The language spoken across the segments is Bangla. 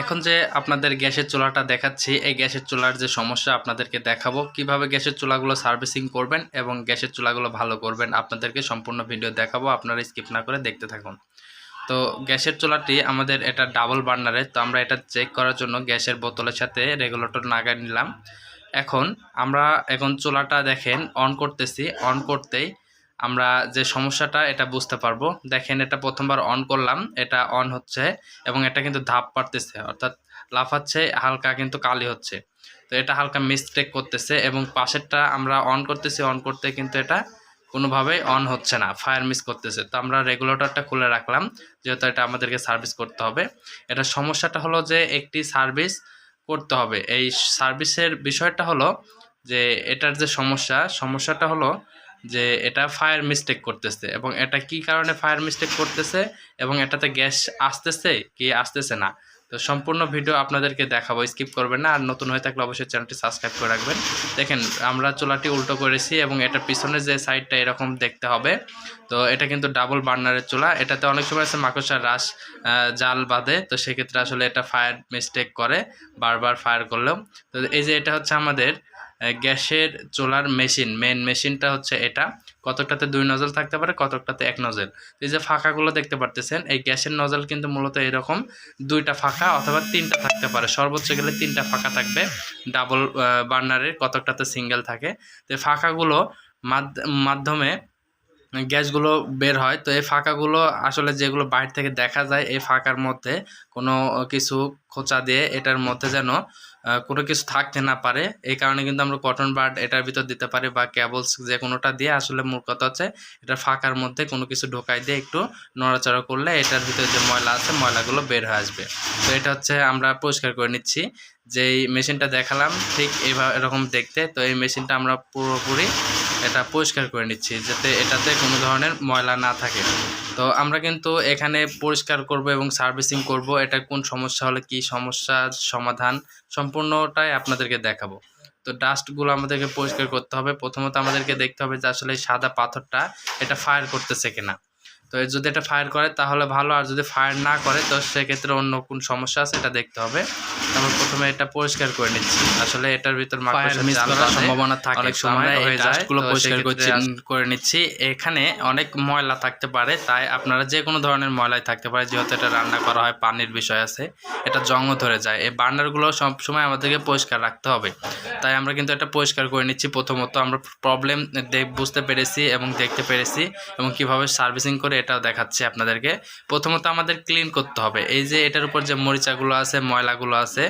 এখন যে আপনাদের গ্যাসের চুলাটা দেখাচ্ছি, এই গ্যাসের চুলার যে সমস্যা আপনাদেরকে দেখাবো। কীভাবে গ্যাসের চুলাগুলো সার্ভিসিং করবেন এবং গ্যাসের চুলাগুলো ভালো করবেন আপনাদেরকে সম্পূর্ণ ভিডিও দেখাবো। আপনারা স্কিপ না করে দেখতে থাকুন। তো গ্যাসের চুলাটি আমাদের এটা ডাবল বার্নারে, তো আমরা এটা চেক করার জন্য গ্যাসের বোতলের সাথে রেগুলেটর নাগায় নিলাম। এখন আমরা, এখন চুলাটা দেখেন, অন করতেছি। অন করতেই আমরা যে সমস্যাটা, এটা বুঝতে পারব। দেখেন, এটা প্রথমবার অন করলাম। এটা অন হচ্ছে এবং এটা কিন্তু ধাপ পারতেছে। অর্থাৎ লাফাচ্ছে, হালকা কিন্তু কালি হচ্ছে। তো এটা হালকা মিস্টেক করতেছে এবং পাশেরটা আমরা অন করতেছি অন করতে কিন্তু এটা কোনোভাবেই অন হচ্ছে না। ফায়ার মিস করতেছে। তো আমরা রেগুলেটরটা খুলে রাখলাম, যেহেতু এটা আমাদেরকে সার্ভিস করতে হবে। এটা সমস্যাটা হলো যে একটি সার্ভিস করতে হবে। এই সার্ভিসের বিষয়টা হলো যে এটার যে সমস্যা, সমস্যাটা হলো যে এটা ফায়ার মিস্টেক করতেছে এবং এটা কি কারণে ফায়ার মিস্টেক করতেছে এবং এটাতে গ্যাস আসতেছে কি আসতেছে না? তো সম্পূর্ণ ভিডিও আপনাদেরকে দেখাবো স্কিপ করবেন না। আর নতুন হয়ে থাকলে অবশ্যই চ্যানেলটি সাবস্ক্রাইব করে রাখবেন। দেখেন, আমরা চুলাটি উল্টো করেছি এবং এটা পিছনে যে সাইডটা এরকম দেখতে হবে। তো এটা কিন্তু ডাবল বার্নারের চুলা। এটাতে অনেক সময় আছে মাকড়সার রাস জাল বাঁধে। তো সেক্ষেত্রে আসলে এটা ফায়ার মিস্টেক করে, বারবার ফায়ার করলেও। তো এই যে এটা হচ্ছে আমাদের গ্যাসের চুলার মেশিন মেন মেশিনটা হচ্ছে এটা। কতকটাতে দুই নজল থাকতে পারে, কতকটাতে এক নজল এই যে ফাঁকাগুলো দেখতে পারতেছেন, এই গ্যাসের নজল কিন্তু মূলত এরকম দুইটা ফাঁকা অথবা তিনটা থাকতে পারে। সর্বোচ্চ গেলে তিনটা ফাঁকা থাকবে ডাবল বার্নারের কতকটাতে সিঙ্গেল থাকে। তো ফাঁকাগুলো মাধ্য- মাধ্যমে গ্যাসগুলো বের হয়। তো এই ফাঁকাগুলো আসলে যেগুলো বাইরে থেকে দেখা যায়, এই ফাঁকার মধ্যে কোনো কিছু খোঁচা দিয়ে এটার মধ্যে যেন কোনো কিছু থাকতে না পারে। এই কারণে কিন্তু আমরা কটন বার্ড এটার ভিতর দিতে পারি বা ক্যাবলস যে কোনোটা দিয়ে আসলে মূল কথা হচ্ছে এটা ফাঁকার মধ্যে কোনো কিছু ঢোকাই দিয়ে একটু নড়াচড়া করলে এটার ভিতরে যে ময়লা আছে ময়লাগুলো বের হয়ে আসবে। তো এটা হচ্ছে আমরা পরিষ্কার করে নিচ্ছি। যেই মেশিনটা দেখালাম, ঠিক এইভাবে এরকম দেখতে। তো এই মেশিনটা আমরা পুরোপুরি এটা পরিষ্কার করে নিচ্ছি, যাতে এটাতে কোনো ধরনের ময়লা না থাকে। তো আমরা কিন্তু এখানে পরিষ্কার করব এবং সার্ভিসিং করব, এটা কোন সমস্যা হলে কি সমস্যার সমাধান সম্পূর্ণটাই আপনাদেরকে দেখাবো। তো ডাস্টগুলো আমাদেরকে পরিষ্কার করতে হবে। প্রথমত আমাদেরকে দেখতে হবে যে আসলে সাদা পাথরটা এটা ফায়ার করতেছে কিনা। তো এর যদি এটা ফায়ার করে তাহলে ভালো। আর যদি ফায়ার না করে তো সেক্ষেত্রে অন্য কোন সমস্যা আছে এটা দেখতে হবে। আমরা প্রথমে এটা পরিষ্কার করে নিচ্ছি। আসলে এটার ভিতর সম্ভাবনা থাকে। অনেক সময় হয়ে যায়। পরিষ্কার করে নিচ্ছি। এখানে অনেক ময়লা থাকতে পারে তাই আপনারা যে কোনো ধরনের ময়লাই থাকতে পারে যেহেতু এটা রান্না করা হয় পানির বিষয় আছে এটা জংও ধরে যায়। এই বার্নারগুলো সবসময় আমাদেরকে পরিষ্কার রাখতে হবে। তাই আমরা কিন্তু এটা পরিষ্কার করে নিচ্ছি প্রথমত। আমরা প্রবলেম বুঝতে পেরেছি এবং দেখতে পেরেছি এবং কীভাবে সার্ভিসিং করে এটাও দেখাচ্ছি আপনাদেরকে। প্রথমত আমাদের ক্লিন করতে হবে। এই যে এটার উপর যে মরিচাগুলো আছে, ময়লাগুলো আছে,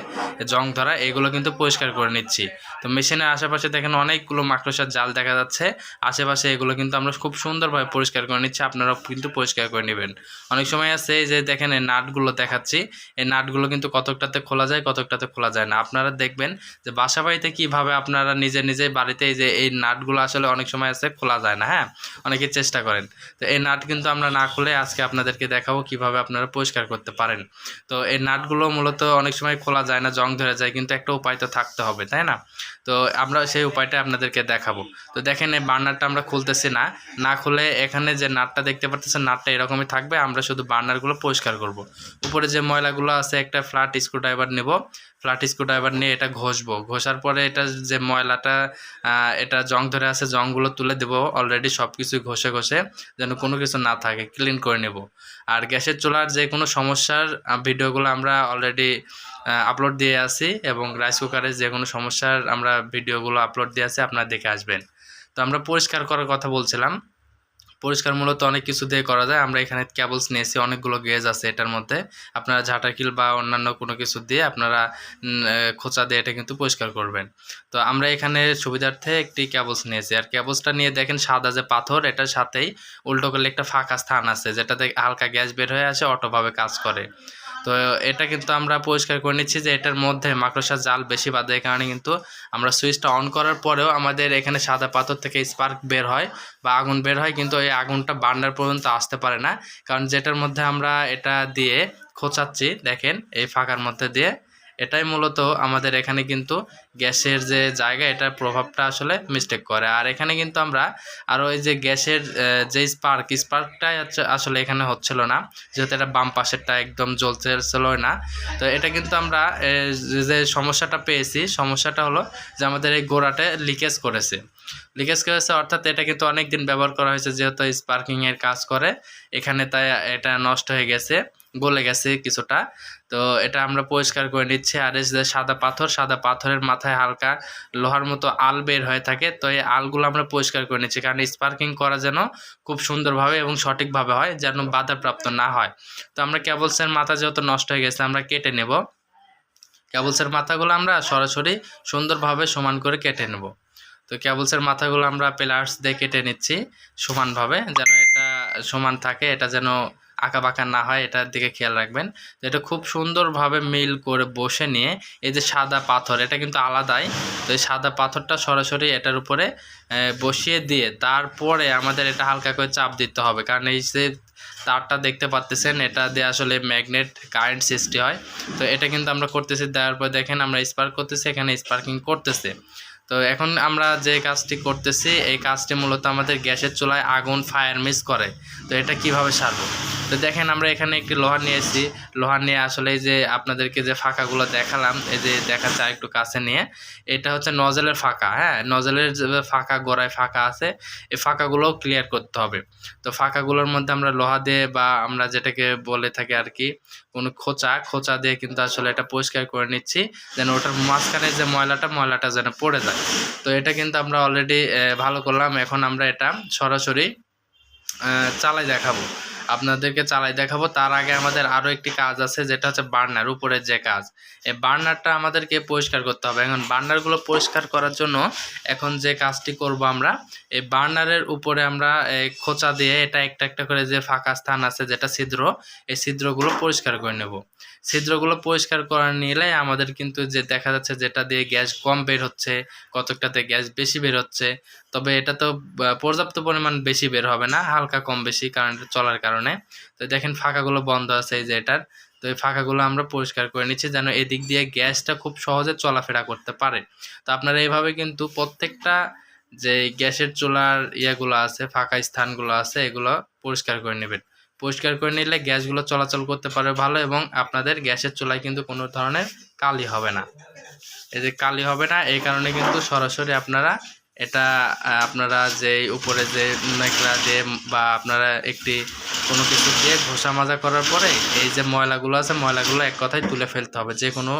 জং ধরা, এগুলো কিন্তু পরিষ্কার করে নিচ্ছি। তো মেশিনের আশেপাশে দেখেন অনেকগুলো মাকড়সার জাল দেখা যাচ্ছে। আশেপাশে এগুলো কিন্তু আমরা খুব সুন্দরভাবে পরিষ্কার করে নিচ্ছি, আপনারাও কিন্তু পরিষ্কার করে নেবেন। অনেক সময় আছে যে দেখেন এই নাটগুলো দেখাচ্ছি। এই নাটগুলো কিন্তু কতকটাতে খোলা যায়, কতকটাতে খোলা যায় না। আপনারা দেখবেন যে বাসা বাড়িতে কীভাবে আপনারা নিজে নিজে বাড়িতে এই যে এই নাটগুলো আসলে অনেক সময় আছে খোলা যায় না হ্যাঁ? অনেকে চেষ্টা করেন। তো এই নাট কিন্তু আমরা না খুলে আজকে আপনাদেরকে দেখাবো কীভাবে আপনারা পরিষ্কার করতে পারেন। তো এই নাটগুলো মূলত অনেক সময় খোলা যায় না, জং ধরে যায়, কিন্তু একটা উপায় তো থাকতে হবে, তাই না? তো আমরা সেই উপায়টা আপনাদেরকে দেখাবো। তো দেখেন এই বার্নারটা আমরা খুলতেছি না। না খুলে এখানে যে নাটটা দেখতে পাচ্ছেন নাটটা এরকমই থাকবে। আমরা শুধু বার্নারগুলো পরিষ্কার করব। উপরে যে ময়লাগুলো আছে, একটা ফ্ল্যাট স্ক্রুড্রাইভার নেব। ফ্ল্যাট স্ক্রুড্রাইভার নিয়ে এটা ঘষবো। ঘষার পরে এটা যে ময়লাটা এটা জং ধরে আছে, জংগুলো তুলে দেবো। অলরেডি সব কিছু ঘষে ঘষে যেন কোনো কিছু না থাকে ক্লিন করে নেব। আর গ্যাসের চুলার যে কোনো সমস্যার ভিডিওগুলো আমরা অলরেডি আপলোড দিয়ে আছি এবং রাইস কুকারের যে কোনো সমস্যার আমরা ভিডিওগুলো আপলোড দিয়ে আছি, আপনারা দেখে আসবেন। তো আমরা পরিষ্কার করার কথা বলছিলাম। পরিষ্কার মূলত অনেক কিছু দিয়ে করা যায়। আমরা এখানে ক্যাবলস নিয়েছি, অনেকগুলো গেজ আছে এটার মধ্যে। আপনারা ঝাঁটাকিল বা অন্যান্য কোনো কিছু দিয়ে আপনারা খোঁচা দিয়ে এটা কিন্তু পরিষ্কার করবেন। তো আমরা এখানে সুবিধার্থে একটি ক্যাবলস নিয়েছি। আর ক্যাবলসটা নিয়ে দেখেন সাদা যে পাথর, এটার সাথেই উল্টো করলে একটা ফাঁকা স্থান আছে, যেটাতে হালকা গ্যাস বের হয়ে আসে, অটোভাবে কাজ করে। তো এটা কিন্তু আমরা পরিষ্কার করে নিচ্ছি যে এটার মধ্যে মাকড়সার জাল বেশি বাঁধে কারণে কিন্তু আমরা সুইচটা অন করার পরেও আমাদের এখানে সাদা পাথর থেকে স্পার্ক বের হয় বা আগুন বের হয়, কিন্তু এই আগুনটা বান্ডার পর্যন্ত আসতে পারে না। কারণ যেটার মধ্যে আমরা এটা দিয়ে খোঁচাচ্ছি, দেখেন, এই ফাঁকার মধ্যে দিয়ে। এটাই মূলত আমাদের এখানে কিন্তু গ্যাসের যে জায়গা, এটার প্রভাবটা আসলে মিস্টেক করে। আর এখানে কিন্তু আমরা আরও এই যে গ্যাসের যে স্পার্ক স্পার্কটাই আসলে এখানে হচ্ছিল না। যেহেতু এটা বাম পাশেরটা একদম জ্বলতেছিল না। তো এটা কিন্তু আমরা যে- সমস্যাটা পেয়েছি, সমস্যাটা হলো যে আমাদের এই গোড়াতে লিকেজ করেছে। লিকেজ করেছে অর্থাৎ এটা কিন্তু অনেক দিন ব্যবহার করা হয়েছে, যেহেতু স্পার্কিংয়ের কাজ করে। এখানে তাই এটা নষ্ট হয়ে গেছে। গলে গেছে কিছুটা। তো এটা আমরা পরিষ্কার করে নিচ্ছি। আর এই যে সাদা পাথর, সাদা পাথরের মাথায় হালকা লোহার মতো আল বের হয়ে থাকে। তো এই আলগুলো আমরা পরিষ্কার করে নিচ্ছি। কারণ স্পার্কিং করা যেন খুব সুন্দরভাবে এবং সঠিকভাবে হয়, যেন বাধাপ্রাপ্ত না হয়। তো আমরা ক্যাবলসের মাথা যেহেতু নষ্ট হয়ে গেছে, আমরা কেটে নেব। ক্যাবলসের মাথাগুলো আমরা সরাসরি সুন্দরভাবে সমান করে কেটে নেব। তো ক্যাবলসের মাথাগুলো আমরা প্লার্স দিয়ে কেটে নিচ্ছি সমানভাবে, যেন এটা সমান থাকে, এটা যেন আঁকা বাঁকা না হয়, এটার দিকে খেয়াল রাখবেন। তো এটা খুব সুন্দরভাবে মিল করে বসে নিয়ে, এই যে সাদা পাথর, এটা কিন্তু আলাদাই। তো এই সাদা পাথরটা সরাসরি এটার উপরে বসিয়ে দিয়ে তারপরে আমাদের এটা হালকা করে চাপ দিতে হবে। কারণ এই যে তারটা দেখতে পাচ্তেছেন এটা দিয়ে আসলে ম্যাগনেট কারেন্ট সৃষ্টি হয়। তো এটা কিন্তু আমরা করতেছি, দেওয়ার পর দেখেন আমরা স্পার্ক করতেছি, এখানে স্পার্কিং করতেছে। তো এখন আমরা যে কাজটি করতেছি, এই কাজটি মূলত আমাদের গ্যাসের চুলায় আগুন, ফায়ার মিস করে। তো এটা কীভাবে সারবো? তো দেখেন আমরা এখানে একটি লোহা নিয়েছি লোহা নিয়ে আসলে যে আপনাদেরকে যে ফাঁকাগুলো দেখালাম, এই যে দেখাচ্ছে আর একটু কাছে নিয়ে, এটা হচ্ছে নজলের ফাঁকা হ্যাঁ? নজলের যে ফাঁকা গোড়ায় ফাঁকা আছে, এই ফাঁকাগুলোও ক্লিয়ার করতে হবে। তো ফাঁকাগুলোর মধ্যে আমরা লোহা দিয়ে বা আমরা যেটাকে বলে থাকি আর কি কোনো খোঁচা খোঁচা দিয়ে কিন্তু আসলে এটা পরিষ্কার করে নিচ্ছি, যেন ওটার মাঝখানে যে ময়লাটা ময়লাটা যেন পড়ে যায়। তো এটা কিন্তু আমরা অলরেডি ভালো করলাম। এখন আমরা এটা সরাসরি চালাই দেখাবো। আপনাদেরকে চালাই দেখাবো। তার আগে আমাদের আরও একটি কাজ আছে, যেটা হচ্ছে বার্নার, উপরের যে কাজ। এই বার্নারটা আমাদেরকে পরিষ্কার করতে হবে। এখন বার্নারগুলো পরিষ্কার করার জন্য এখন যে কাজটি করব আমরা, এই বার্নারের উপরে আমরা খোঁচা দিয়ে এটা একটা একটা করে যে ফাঁকা স্থান আছে, যেটা ছিদ্র, এই ছিদ্রগুলো পরিষ্কার করে নেব। ছিদ্রগুলো পরিষ্কার করে নিলে আমাদের কিন্তু যে দেখা যাচ্ছে যেটা দিয়ে গ্যাস কম বের হচ্ছে, কতকটাতে গ্যাস বেশি বের হচ্ছে, তবে এটা তো পর্যাপ্ত পরিমাণ বেশি বের হবে না, হালকা কম বেশি কারেন্ট চলার কারণে। তো দেখেন ফাঁকাগুলো বন্ধ আছে এই যে এটার, তো এই ফাঁকাগুলো আমরা পরিষ্কার করে নিচ্ছি যেন এদিক দিয়ে গ্যাসটা খুব সহজে চলাফেরা করতে পারে। তো আপনারা এইভাবে কিন্তু প্রত্যেকটা যে গ্যাসের চুলার ইয়েগুলো আছে, ফাঁকা স্থানগুলো আছে, এগুলো পরিষ্কার করে নেবেন। পরিষ্কার করে নিলে গ্যাসগুলো চলাচল করতে পারে ভালো এবং আপনাদের গ্যাসের চুলায় কিন্তু কোনো ধরনের কালি হবে না। এই যে কালি হবে না, এই কারণে কিন্তু সরাসরি আপনারা এটা, আপনারা যে উপরে যে নেকড়া দিয়ে বা আপনারা একটি কোনো কিছু দিয়ে ঘষা মাজা করার পরে এই যে ময়লাগুলো আছে, ময়লাগুলো এক কথায় তুলে ফেলতে হবে। যে কোনো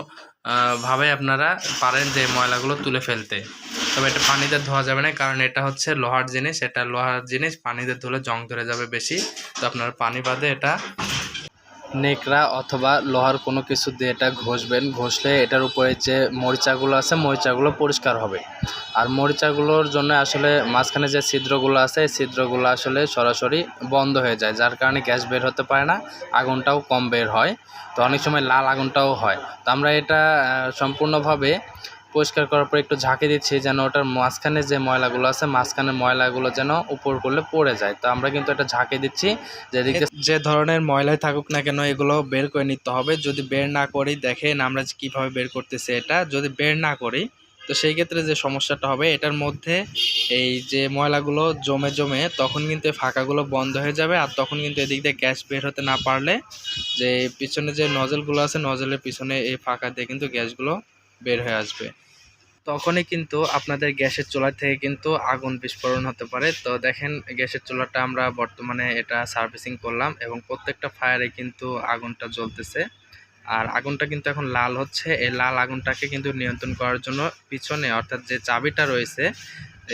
ভাবে আপনারা পারেন যে ময়লাগুলো তুলে ফেলতে। তবে এটা পানিতে ধোয়া যাবে না, কারণ এটা হচ্ছে লোহার জিনিস, এটা লোহার জিনিস, পানিতে ধুলে জং ধরে যাবে বেশি। তো আপনার পানি বাদে এটা নেকড়া অথবা লোহার কোনো কিছু দিয়ে এটা ঘষবেন। ঘষলে এটার উপরে যে মরিচাগুলো আছে, মরিচাগুলো পরিষ্কার হবে। আর মরিচাগুলোর জন্য আসলে মাঝখানে যে ছিদ্রগুলো আছে, এই ছিদ্রগুলো আসলে সরাসরি বন্ধ হয়ে যায়, যার কারণে গ্যাস বের হতে পারে না, আগুনটাও কম বের হয়। তো অনেক সময় লাল আগুনটাও হয়। তো আমরা এটা সম্পূর্ণভাবে পরিষ্কার করার পর একটু ঝাঁকে দিচ্ছি যেন ওটার মাঝখানে যে ময়লাগুলো আছে, মাঝখানে ময়লাগুলো যেন উপর করলে পড়ে যায়। তো আমরা কিন্তু এটা ঝাঁকে দিচ্ছি যেদিক যে ধরনের ময়লাই থাকুক না কেন, এগুলো বের করে নিতে হবে। যদি বের না করি, দেখেন আমরা কীভাবে বের করতেছি এটা। যদি বের না করি, তো সেই ক্ষেত্রে যে সমস্যাটা হবে, এটার মধ্যে এই যে ময়লাগুলো জমে জমে, তখন কিন্তু ফাঁকাগুলো বন্ধ হয়ে যাবে। আর তখন কিন্তু এদিক দিয়ে গ্যাস বের হতে না পারলে যে পিছনে যে নজলগুলো আছে, নজলের পিছনে এই ফাঁকা দিয়ে কিন্তু গ্যাসগুলো বের হয়ে আসবে। তখনই কিন্তু আপনাদের গ্যাসের চুলা থেকে কিন্তু আগুন বিস্ফোরণ হতে পারে। তো দেখেন, গ্যাসের চুলাটা আমরা বর্তমানে এটা সার্ভিসিং করলাম এবং প্রত্যেকটা ফায়ারে কিন্তু আগুনটা জ্বলতেছে। আর আগুনটা কিন্তু এখন লাল হচ্ছে। এই লাল আগুনটাকে কিন্তু নিয়ন্ত্রণ করার জন্য পিছনে অর্থাৎ যে চাবিটা রয়েছে,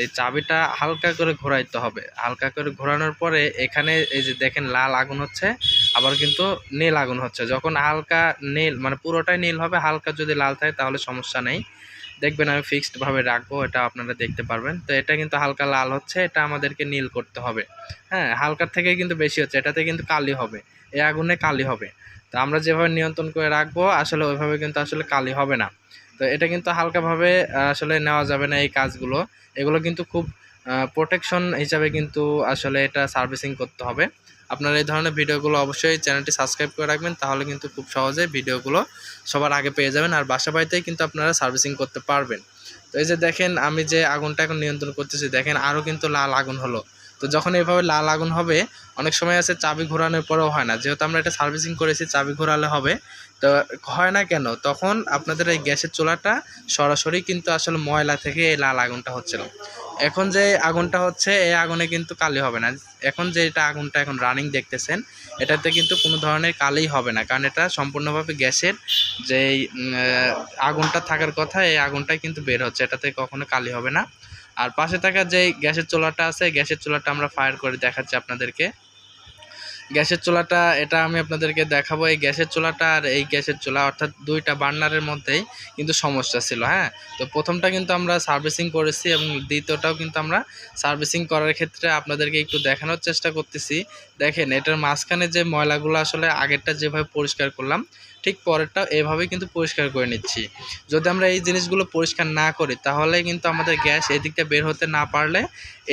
এই চাবিটা হালকা করে ঘোরাইতে হবে। হালকা করে ঘোরানোর পরে এখানে এই যে দেখেন, লাল আগুন হচ্ছে, আবার কিন্তু নীল আগুন হচ্ছে। যখন হালকা নীল মানে পুরোটাই নীল হবে, হালকা যদি লাল থাকে তাহলে সমস্যা নেই। দেখবেন আমি ফিক্সড ভাবে রাখব, এটা আপনারা দেখতে পারবেন। তো এটা কিন্তু হালকা লাল হচ্ছে, এটা আমাদেরকে নীল করতে হবে। হ্যাঁ হালকার থেকে কিন্তু বেশি হচ্ছে, এটাতে কিন্তু কালি হবে এই আগুনে কালি হবে। তো আমরা যেভাবে নিয়ন্ত্রণ করে রাখব, আসলে ওইভাবে কিন্তু আসলে কালি হবে না। তো এটা কিন্তু হালকাভাবে আসলে নেওয়া যাবে না এই কাজগুলো। এগুলো কিন্তু খুব প্রোটেকশন হিসাবে কিন্তু আসলে এটা সার্ভিসিং করতে হবে। আপনারা এই ধরনের ভিডিওগুলো অবশ্যই চ্যানেলটি সাবস্ক্রাইব করে রাখবেন, তাহলে কিন্তু খুব সহজে ভিডিওগুলো সবার আগে পেয়ে যাবেন আর বাসা বাড়িতেই কিন্তু আপনারা সার্ভিসিং করতে পারবেন। তো এই যে দেখেন, আমি যে আগুনটা এখন নিয়ন্ত্রণ করতেছি, দেখেন আরও কিন্তু লাল আগুন হলো। তো যখন এভাবে লাল আগুন হবে, অনেক সময় আছে চাবি ঘোরানোর পরেও হয় না। যেহেতু আমরা এটা সার্ভিসিং করেছি, চাবি ঘোরালে হবে। তো হয় না কেন, তখন আপনাদের এই গ্যাসের চুলাটা সরাসরি কিন্তু আসলে ময়লা থেকে এই লাল আগুনটা হচ্ছিল। এখন যে আগুনটা হচ্ছে এই আগুনে কিন্তু কালি হবে না। এখন যে এটা আগুনটা এখন রানিং দেখতেছেন, এটাতে কিন্তু কোনো ধরনের কালি হবে না। কারণ এটা সম্পূর্ণভাবে গ্যাসের যে আগুনটা থাকার কথা, এই আগুনটাই কিন্তু বের হচ্ছে। এটাতে কখনো কালি হবে না। আর পাশে থাকা যে গ্যাসের চোলাটা আছে গ্যাসের চোলাটা আমরা ফায়ার করে দেখাচ্ছি আপনাদেরকে। গ্যাসের চুলাটা, এটা আমি আপনাদেরকে দেখাবো। এই গ্যাসের চুলাটা আর এই গ্যাসের চুলা, অর্থাৎ দুইটা বার্নারের মধ্যেই কিন্তু সমস্যা ছিল হ্যাঁ? তো প্রথমটা কিন্তু আমরা সার্ভিসিং করেছি এবং দ্বিতীয়টাও কিন্তু আমরা সার্ভিসিং করার ক্ষেত্রে আপনাদেরকে একটু দেখানোর চেষ্টা করতেছি। দেখেন, এটার মাঝখানে যে ময়লাগুলো আসলে আগেরটা যেভাবে পরিষ্কার করলাম, ঠিক পরেরটাও এভাবেই কিন্তু পরিষ্কার করে নিচ্ছি। যদি আমরা এই জিনিসগুলো পরিষ্কার না করি, তাহলে কিন্তু আমাদের গ্যাস এদিকটা বের হতে না পারলে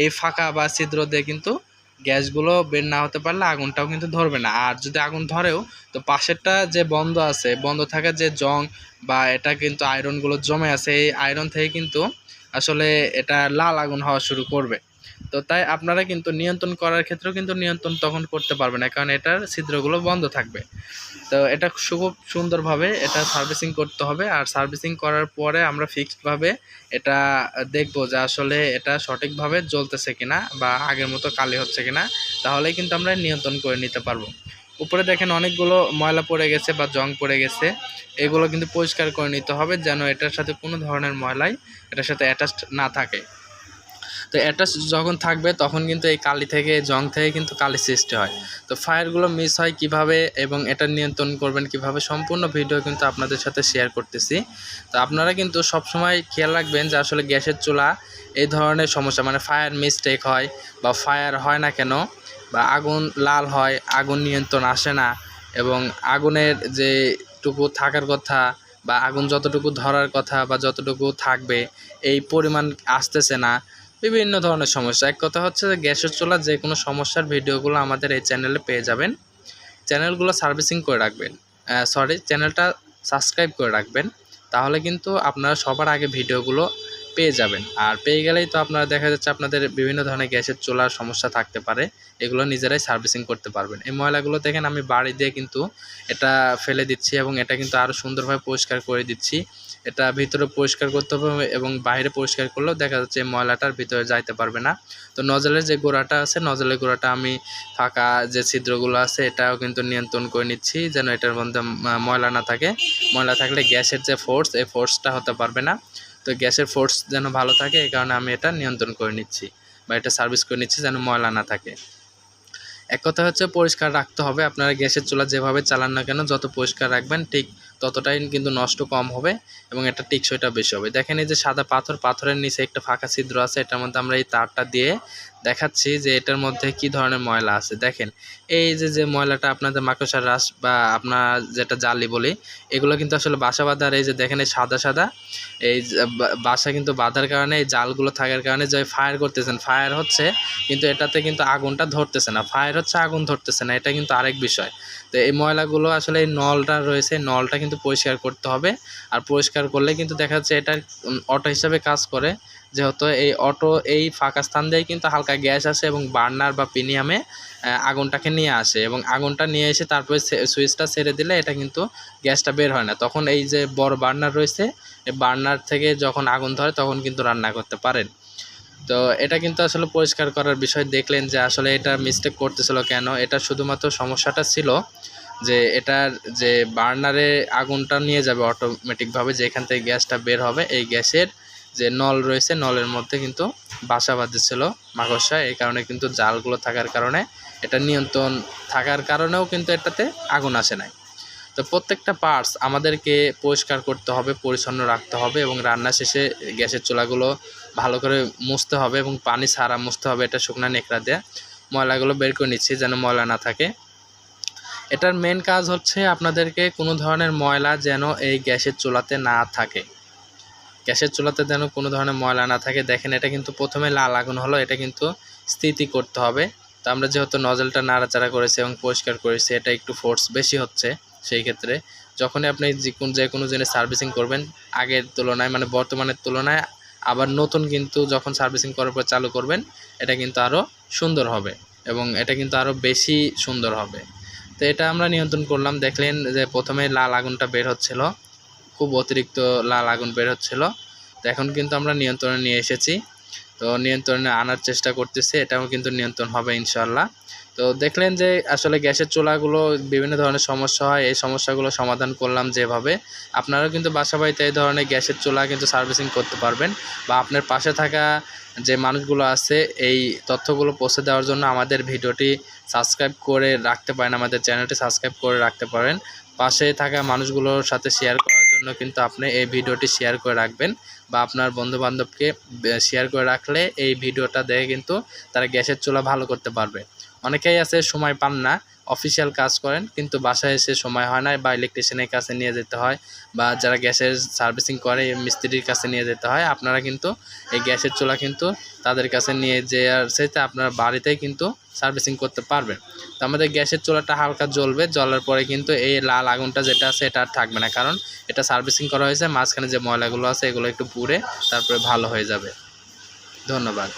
এই ফাঁকা বা ছিদ্র দিয়ে কিন্তু গ্যাসগুলো বের না হতে পারলে আগুনটাও কিন্তু ধরবে না। আর যদি আগুন ধরেও, তো পাশেরটা যে বন্ধ আছে, বন্ধ থাকা যে জং বা এটা কিন্তু আয়রনগুলো জমে আছে, এই আয়রন থেকে কিন্তু আসলে এটা লাল আগুন হওয়া শুরু করবে। তো তাই আপনারা কিন্তু নিয়ন্ত্রণ করার ক্ষেত্রেও কিন্তু নিয়ন্ত্রণ তখন করতে পারবেন না, কারণ এটার ছিদ্রগুলো বন্ধ থাকবে। তো এটা খুব সুন্দরভাবে এটা সার্ভিসিং করতে হবে, আর সার্ভিসিং করার পরে আমরা ফিক্সডভাবে এটা দেখব যে আসলে এটা সঠিকভাবে জ্বলতেছে কিনা বা আগের মতো কালি হচ্ছে কিনা, তাহলেই কিন্তু আমরা নিয়ন্ত্রণ করে নিতে পারব। উপরে দেখেন অনেকগুলো ময়লা পড়ে গেছে বা জং পড়ে গেছে, এগুলো কিন্তু পরিষ্কার করে নিতে হবে যেন এটার সাথে কোনো ধরনের ময়লাই এটার সাথে অ্যাটাচড না থাকে। তো অ্যাটাচ যখন থাকবে তখন কিন্তু এই কালি থেকে, জং থেকে কিন্তু কালি সৃষ্টি হয়। তো ফায়ারগুলো মিস হয় কীভাবে এবং এটা নিয়ন্ত্রণ করবেন কীভাবে সম্পূর্ণ ভিডিও কিন্তু আপনাদের সাথে শেয়ার করতেছি। তো আপনারা কিন্তু সবসময় খেয়াল রাখবেন যে আসলে গ্যাসের চুলা এই ধরনের সমস্যা মানে ফায়ার মিস্টেক হয় বা ফায়ার হয় না কেন বা আগুন লাল হয়, আগুন নিয়ন্ত্রণ আসে না এবং আগুনের যেটুকু থাকার কথা বা আগুন যতটুকু ধরার কথা বা যতটুকু থাকবে, এই পরিমাণ আসতেছে না। বিভিন্ন ধরনের সমস্যা। এক কথা হচ্ছে যে গ্যাসের চুলা যে কোনো সমস্যার ভিডিওগুলো আমাদের এই চ্যানেলে পেয়ে যাবেন। চ্যানেলগুলো সার্ভিসিং করে রাখবেন। সরি চ্যানেলটা সাবস্ক্রাইব করে রাখবেন। তাহলে কিন্তু আপনারা সবার আগে ভিডিওগুলো পেয়ে যাবেন। আর পেয়ে গেলেই তো আপনারা দেখা যাচ্ছে আপনাদের বিভিন্ন ধরনের গ্যাসের চুলার সমস্যা থাকতে পারে। এগুলো নিজেরাই সার্ভিসিং করতে পারবেন। এই ময়লাগুলো দেখেন আমি বাড়ি দিয়ে কিন্তু এটা ফেলে দিচ্ছি এবং এটা কিন্তু আরও সুন্দরভাবে পরিষ্কার করে দিচ্ছি। এটা ভিতরে পরিষ্কার করতে হবে এবং বাইরে পরিষ্কার করলেও দেখা যাচ্ছে ময়লাটার ভিতরে যাইতে পারবে না। তো নজলের যে গোড়াটা আছে নজলের গোড়াটা আমি ফাঁকা যে ছিদ্রগুলো আছে, এটাও কিন্তু নিয়ন্ত্রণ করে নিচ্ছি যেন এটার মধ্যে ময়লা না থাকে। ময়লা থাকলে গ্যাসের যে ফোর্স এই ফোর্সটা হতে পারবে না। তো গ্যাসের ফোর্স যেন ভালো থাকে, এই কারণে আমি এটা নিয়ন্ত্রণ করে নিচ্ছি বা এটা সার্ভিস করে নিচ্ছি যেন ময়লা না থাকে। এক কথা হচ্ছে পরিষ্কার রাখতে হবে। আপনারা গ্যাসের চুলা যেভাবে চালান না কেন, যত পরিষ্কার রাখবেন, ঠিক ততটাই কিন্তু নষ্ট কম হবে এবং এটা টিকসইটা বেশি হবে। দেখেন এই যে সাদা পাথর, পাথরের নিচে একটা ফাঁকা ছিদ্র আছে, এটার মধ্যে আমরা এই তারটা দিয়ে দেখাচ্ছি যে এটার মধ্যে কি ধরনের ময়লা আছে। দেখেন, এই যে যে ময়লাটা আপনাদের মাকড়সার রাস বা আপনার যেটা জালি বলি, এগুলো কিন্তু আসলে বাসা বাঁধার, এই যে দেখেন এই সাদা সাদা, এই বাসা কিন্তু বাঁধার কারণে, এই জালগুলো থাকার কারণে যে ফায়ার করতেছেন, ফায়ার হচ্ছে কিন্তু এটাতে কিন্তু আগুনটা ধরতেছে না। ফায়ার হচ্ছে, আগুন ধরতেছে না, এটা কিন্তু আরেক বিষয়। তো এই ময়লাগুলো আসলে এই নলটা রয়েছে নলটা কিন্তু পরিষ্কার করতে হবে। আর পরিষ্কার করলে কিন্তু দেখা যাচ্ছে এটা অটো হিসাবে কাজ করে। যেহেতু এই অটো এই ফাঁকা স্থান দিয়ে কিন্তু হালকা গ্যাস আসে এবং বার্নার বা পিনিয়ামে আগুনটাকে নিয়ে আসে এবং আগুনটা নিয়ে এসে তারপরে সুইচটা ছেড়ে দিলে এটা কিন্তু গ্যাসটা বের হয় না। তখন এই যে বড় বার্নার রয়েছে, এই বার্নার থেকে যখন আগুন ধরে তখন কিন্তু রান্না করতে পারেন। তো এটা কিন্তু আসলে পরিষ্কার করার বিষয়। দেখলেন যে আসলে এটা মিস্টেক করতেছিল কেন? এটা শুধুমাত্র সমস্যাটা ছিল। যে এটার যে বার্নারে আগুনটা নিয়ে যাবে অটোমেটিকভাবে যেখান থেকে গ্যাসটা বের হবে, এই গ্যাসের যে নল রয়েছে, নলের মধ্যে কিন্তু বাসা বাঁধেছিল মাকড়সা। এই কারণে কিন্তু জালগুলো থাকার কারণে, এটা নিয়ন্ত্রণ থাকার কারণেও কিন্তু এটাতে আগুন আসে নাই। তো প্রত্যেকটা পার্টস আমাদেরকে পরিষ্কার করতে হবে, পরিচ্ছন্ন রাখতে হবে এবং রান্না শেষে গ্যাসের চুলাগুলো ভালো করে মুছতে হবে এবং পানি ছাড়া মুছতে হবে এটা শুকনা নেকড়া দিয়ে। ময়লাগুলো বের করে নিচ্ছি যেন ময়লা না থাকে। এটার মেন কাজ হচ্ছে আপনাদেরকে কোনো ধরনের ময়লা যেন এই গ্যাসের চুলাতে না থাকে। গ্যাসের চুলাতে যেন কোনো ধরনের ময়লা না থাকে। দেখেন, এটা কিন্তু প্রথমে লাল আগুন হলো, এটা কিন্তু স্থিতি করতে হবে। তো আমরা যেহেতু নজলটা নাড়াচাড়া করেছি এবং পরিষ্কার করেছি, এটা একটু ফোর্স বেশি হচ্ছে সেই ক্ষেত্রে। যখনই আপনি যে কোন, যে কোনো জিনিস সার্ভিসিং করবেন, আগের তুলনায় মানে বর্তমানের তুলনায় আবার নতুন কিন্তু যখন সার্ভিসিং করার পর চালু করবেন, এটা কিন্তু আরও সুন্দর হবে এবং এটা কিন্তু আরও বেশি সুন্দর হবে। তো এটা আমরা নিয়ন্ত্রণ করলাম। দেখলেন যে প্রথমে লাল আগুনটা বের হচ্ছিল। খুব অতিরিক্ত লাল আগুন বের হচ্ছিল। তো এখন কিন্তু আমরা নিয়ন্ত্রণে নিয়ে এসেছি। তো নিয়ন্ত্রণে আনার চেষ্টা করতেছি, এটাও কিন্তু নিয়ন্ত্রণ হবে ইনশাল্লাহ তো দেখলেন যে আসলে গ্যাসের চুলাগুলো বিভিন্ন ধরনের সমস্যা হয়, এই সমস্যাগুলো সমাধান করলাম যেভাবে। আপনারাও কিন্তু বাসা বাড়িতে এই ধরনের গ্যাসের চুলা কিন্তু সার্ভিসিং করতে পারবেন বা আপনার পাশে থাকা যে মানুষগুলো আছে, এই তথ্যগুলো পৌঁছে দেওয়ার জন্য আমাদের ভিডিওটি সাবস্ক্রাইব করে রাখতে পারেন, আমাদের চ্যানেলটি সাবস্ক্রাইব করে রাখতে পারেন। পাশে থাকা মানুষগুলোর সাথে শেয়ার করার জন্য কিন্তু আপনি এই ভিডিওটি শেয়ার করে রাখবেন। বা আপনার বন্ধুবান্ধবকে শেয়ার করে রাখলে এই ভিডিওটা দেখে কিন্তু তারা গ্যাসের চুলা ভালো করতে পারবে। অনেকেই আছে সময় পান না অফিসিয়াল কাজ করেন, কিন্তু বাসায় এসে সময় হয় না বা ইলেকট্রিশিয়ানের কাছে নিয়ে যেতে হয় বা যারা গ্যাসের সার্ভিসিং করে, মিস্ত্রির কাছে নিয়ে যেতে হয়, আপনারা কিন্তু এই গ্যাসের চুলা কিন্তু তাদের কাছে নিয়ে যাওয়ার সাথে আপনার বাড়িতেই কিন্তু সার্ভিসিং করতে পারবেন তো আমাদের গ্যাসের চুলাটা হালকা জ্বলবে, জ্বলার পরে কিন্তু এই লাল আগুনটা যেটা আছে এটা আর থাকবে না। কারণ এটা সার্ভিসিং করা হয়েছে, মাঝখানে যে ময়লাগুলো আছে এগুলো একটু পুড়ে তারপরে ভালো হয়ে যাবে। ধন্যবাদ।